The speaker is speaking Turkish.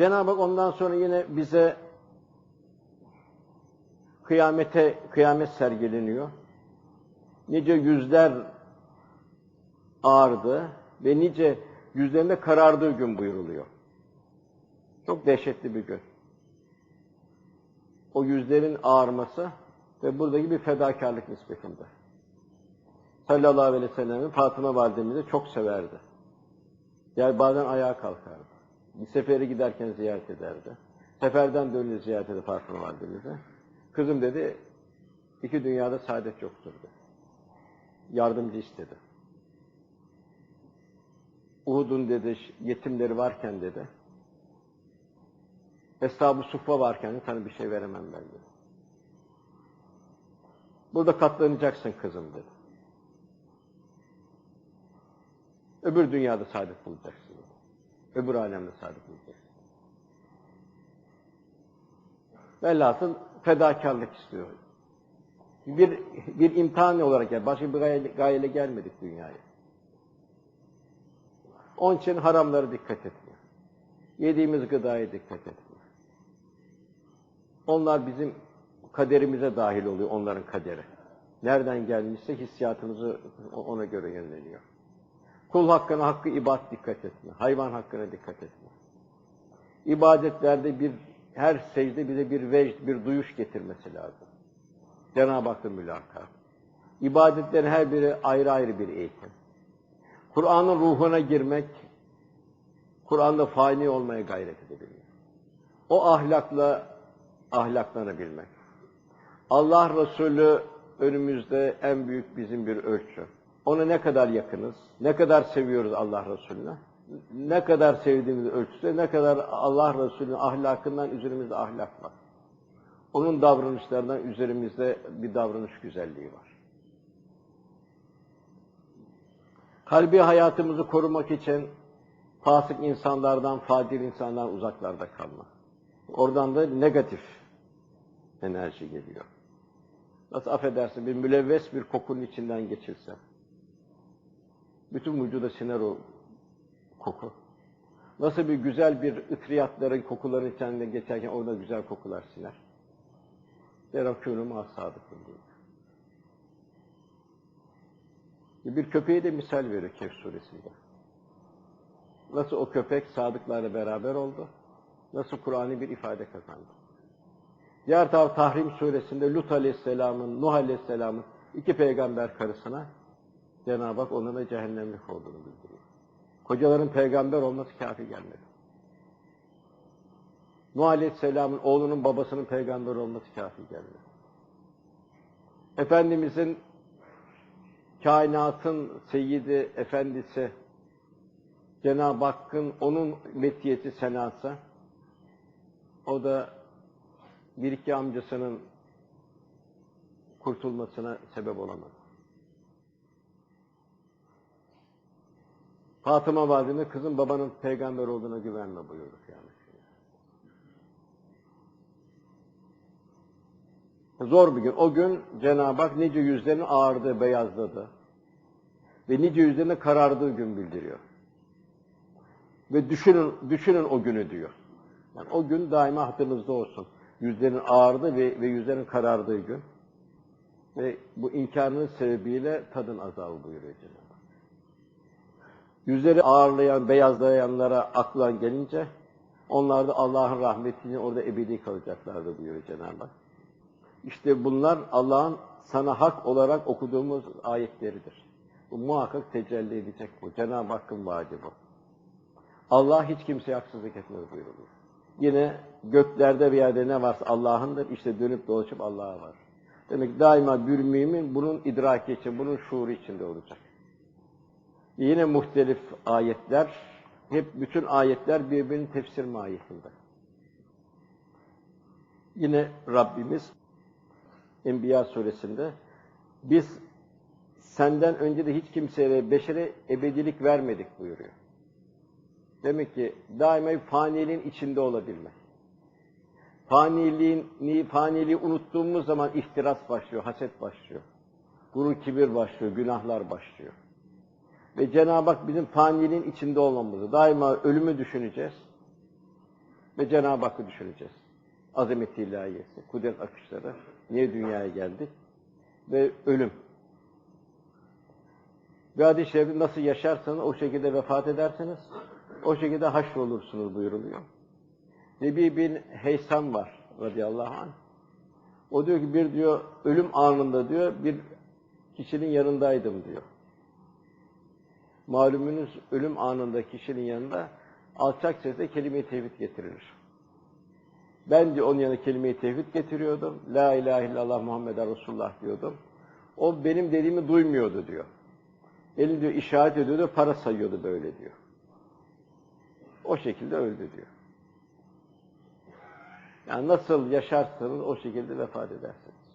Cenab-ı Hak ondan sonra yine bize kıyamete kıyamet sergileniyor. Nice yüzler ağardı ve nice yüzlerinde karardığı gün buyuruluyor. Çok dehşetli bir gün. O yüzlerin ağarması ve buradaki bir fedakarlık nispetinde. Sallallahu aleyhi ve sellem'in Fatıma validemizi çok severdi. Yani bazen ayağa kalkardı. Sefere giderken ziyaret ederdi. Seferden dönünce ziyaret ederdi Fatıma validemizi. Kızım dedi, iki dünyada saadet yoktur dedi. Yardımcı istedi. Uhud'un dedi yetimleri varken dedi. Hesabı suffa varken sana bir şey veremem ben dedi. Burada katlanacaksın kızım dedi. Öbür dünyada saadet bulacaksın. Öbür alemde saadet bulacaksın. Velhasıl fedakarlık istiyor. Bir, bir imtihan olarak yani başka bir gayeyle, gayeyle gelmedik dünyaya. Onun için haramlara dikkat etmiyor. Yediğimiz gıdaya dikkat etmiyor. Onlar bizim kaderimize dahil oluyor, onların kaderi. Nereden gelmişse hissiyatımızı ona göre yönleniyor. Kul hakkına hakkı ibad dikkat etme. Hayvan hakkına dikkat etme. İbadetlerde bir her secde bize bir vecd, bir duyuş getirmesi lazım. Cenab-ı Hakk'la mülakat. İbadetlerin her biri ayrı ayrı bir eğitim. Kur'an'ın ruhuna girmek, Kur'an'da fani olmaya gayret edebilmek. O ahlakla ahlaklanabilmek. Allah Resulü önümüzde en büyük bizim bir ölçü. Ona ne kadar yakınız, ne kadar seviyoruz Allah Resulü'nü, ne kadar sevdiğimiz ölçüsü, ne kadar Allah Resulü'nün ahlakından üzerimizde ahlak var. Onun davranışlarından üzerimizde bir davranış güzelliği var. Kalbi hayatımızı korumak için fasık insanlardan, fadil insanlardan uzaklarda kalmak. Oradan da negatif enerji geliyor. Nasıl affedersin bir mülevves bir kokunun içinden geçirse. Bütün vücuda siner o koku. Nasıl bir güzel bir ıtriyatların kokuların içinden geçerken orada güzel kokular siner. Yerakûnü mâ sadıkın diyor. Bir köpeğe de misal veriyor Kehf suresinde. Nasıl o köpek sadıklarla beraber oldu, nasıl Kur'an'ı bir ifade kazandı. Diğer taraf Tahrim suresinde Lut aleyhisselamın, Nuh aleyhisselamın iki peygamber karısına Cenab-ı Hak onlara cehennemlik olduğunu bildiriyor. Kocaların peygamber olması kafi gelmedi. Nuh Aleyhisselam'ın oğlunun babasının peygamber olması kafi gelmedi. Efendimizin kainatın seyyidi, efendisi, Cenab-ı Hakk'ın onun metiyeti senası, o da bir iki amcasının kurtulmasına sebep olamadı. Fatıma valideme kızın babanın peygamber olduğuna güvenme buyurduk yani. Zor bir gün. O gün Cenab-ı Hak nice yüzlerin ağardığı, beyazladı. Ve nice yüzlerine karardığı gün bildiriyor. Ve düşünün, düşünün o günü diyor. Yani o gün daima hatırınızda olsun. Yüzlerin ağardı ve, ve yüzlerin karardığı gün. Ve bu inkarının sebebiyle tadın azabı buyuruyor Cenab-ı. Yüzleri ağırlayan, beyazlayanlara aklan gelince, onlar da Allah'ın rahmetini orada ebedi kalacaklardı buyuruyor Cenab-ı Hak. İşte bunlar Allah'ın sana hak olarak okuduğumuz ayetleridir. Bu muhakkak tecelli edecek bu. Cenab-ı Hakk'ın vaadi bu. Allah hiç kimseye haksızlık etmez buyuruluyor. Yine göklerde bir yerde ne varsa Allah'ındır. İşte dönüp dolaşıp Allah'a var. Demek daima bir mümin bunun idraki için, bunun şuuru içinde olacak. Yine muhtelif ayetler, hep bütün ayetler birbirinin tefsir mahiyetinde. Yine Rabbimiz Enbiya suresinde biz senden önce de hiç kimseye beşere ebedilik vermedik buyuruyor. Demek ki daima faniliğin içinde olabilmek. Faniliğin, faniliği unuttuğumuz zaman ihtiras başlıyor, haset başlıyor. Gurur, kibir başlıyor, günahlar başlıyor. Ve Cenab-ı Hak bizim faniliğin içinde olmamızı, daima ölümü düşüneceğiz. Ve Cenab-ı Hakk'ı düşüneceğiz. Azameti ilahiyesi, kudret akışları, niye dünyaya geldik ve ölüm. Ve hadis-i şerifte nasıl yaşarsanız o şekilde vefat edersiniz, o şekilde haşrolursunuz buyuruluyor. Nebi bin Heysam var radıyallahu anh. O diyor ki bir diyor ölüm anında diyor bir kişinin yanındaydım diyor. Malumunuz ölüm anında kişinin yanında alçak sesle kelime-i tevhid getirilir. Ben diyor onun yanına kelime-i tevhid getiriyordum. La ilahe illallah Muhammeden Resulullah diyordum. O benim dediğimi duymuyordu diyor. Eli diyor işaret ediyordu, para sayıyordu böyle diyor. O şekilde öldü diyor. Yani nasıl yaşarsanız o şekilde vefat edersiniz.